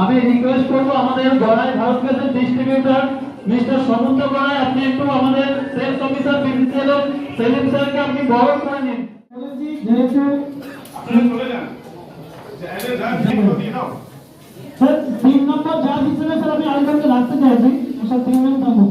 আমি রিকোয়েস্ট করব আমাদের গড়াই ভারত গ্যাসের ডিস্ট্রিবিউটর মিস্টার সমুদ্র গড়াই আপনি একটু আমাদের সেলস অফিসার বিপিসিএল সেলিম স্যারকে আপনি বড় করে নিন। যেহেতু স্যার তিন নম্বর জাজ হিসেবে স্যার আমি আরেকজনকে রাখতে চাইছি স্যার তিন মিনিট থাকুক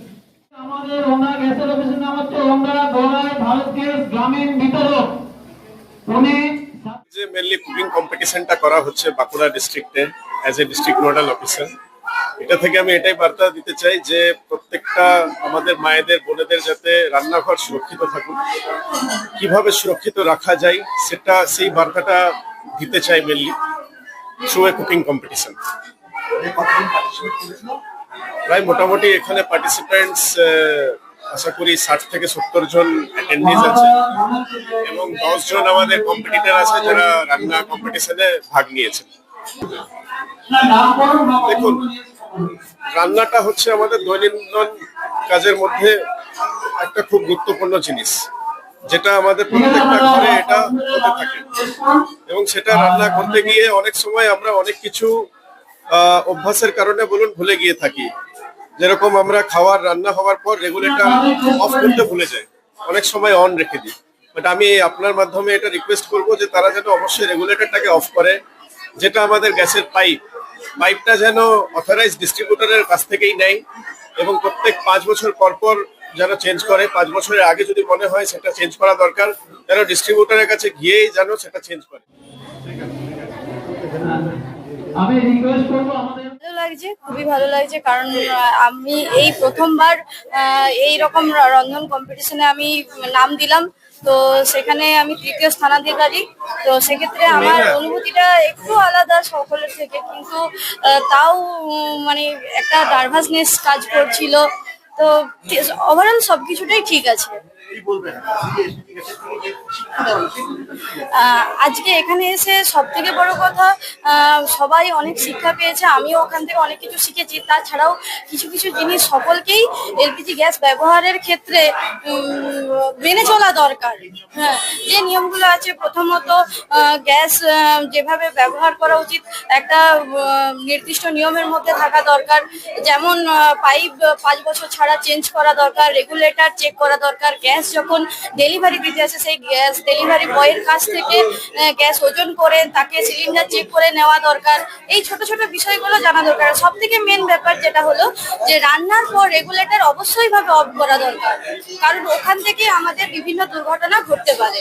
অফিসের নাম হচ্ছে ওনারা গড়াই ভারত গ্যাস গ্রামীণ বিতরক। উনি যে মেনলি কুকিং কম্পিটিশনটা করা হচ্ছে বাঁকুড়া ডিস্ট্রিক্টে as a district nodal officer এটা থেকে আমি এটাই বার্তা দিতে চাই যে প্রত্যেকটা আমাদের মায়েদের বোনেদের যাতে রান্নাঘর সুরক্ষিত থাকুক কীভাবে সুরক্ষিত রাখা যায় সেটা সেই বার্তাটা দিতে চাই mainly through a cooking competition প্রায় মোটামুটি এখানে পার্টিসিপেন্টস আশা করি ষাট থেকে সত্তর জন অ্যাটেন্ডিজ আছে এবং দশ জন আমাদের কম্পিটিটর আছে যারা রান্না কম্পিটিশনে ভাগ নিয়েছে। দেখুন, রান্নাটা হচ্ছে আমাদের দৈনন্দিন কাজের মধ্যে একটা খুব গুরুত্বপূর্ণ জিনিস, যেটা আমাদের প্রত্যেকটা ঘরে এটা হতে থাকে। এবং সেটা রান্না করতে গিয়ে অনেক সময় আমরা অনেক কিছু অভ্যাসের কারণে বলুন ভুলে গিয়ে থাকি। যেরকম আমরা খাওয়ার, রান্না হওয়ার পর রেগুলেটর অফ করতে ভুলে যাই। অনেক সময় অন রেখে দিই। বাট আমি আপনার মাধ্যমে এটা রিকোয়েস্ট করব যে তারা যেন অবশ্যই রেগুলেটরটাকে অফ করে, যেটা আমাদের গ্যাসের পাইপ পাইপটা যেন অথরাইজ ডিস্ট্রিবিউটরের কাছ থেকেই নেয় এবং প্রত্যেক পাঁচ বছর পর পর যেন চেঞ্জ করে। পাঁচ বছরের আগে যদি মনে হয় সেটা চেঞ্জ করা দরকার, যেন ডিস্ট্রিবিউটরের কাছে গিয়েই যেন সেটা চেঞ্জ করে। আমি রিকোয়েস্ট করব আমাদের লাগছে খুবই ভালো লাগছে কারণ আমি এই প্রথমবার এই রকম রন্ধন কম্পিটিশনে আমি নাম দিলাম। তো সেখানে আমি তৃতীয় স্থানাধিকারী। তো সেক্ষেত্রে আমার অনুভূতিটা একটু আলাদা সকলের থেকে কিন্তু তাও মানে একটা নার্ভাসনেস কাজ করছিল। তো ওভারঅল সবকিছুটাই ঠিক আছে। আজকে এখানে এসে সব থেকে বড় কথা সবাই অনেক শিক্ষা পেয়েছে, আমিও ওখান থেকে অনেক কিছু শিখেছি। তাছাড়াও কিছু কিছু জিনিস সকলকেই এলপিজি গ্যাস ব্যবহারের ক্ষেত্রে মেনে চলা দরকার। হ্যাঁ যে নিয়মগুলো আছে, প্রথমত গ্যাস যেভাবে ব্যবহার করা উচিত, একটা নির্দিষ্ট নিয়মের মধ্যে থাকা দরকার। যেমন পাইপ পাঁচ বছর ছাড়া চেঞ্জ করা দরকার, রেগুলেটর চেক করা দরকার, গ্যাস যখন ডেলিভারি দিতে আসে, সেই গ্যাস ডেলিভারি বয়ের কাছ থেকে গ্যাস ওজন করে তাকে সিলিন্ডার চেক করে নেওয়া দরকার। এই ছোট ছোট বিষয়গুলো জানা দরকার। সব থেকে মেন ব্যাপার যেটা হলো যে, রান্নার পর রেগুলেটর অবশ্যই ভাবে অফ করা দরকার। কারণ ওখান থেকে আমাদের বিভিন্ন দুর্ঘটনা ঘটতে পারে।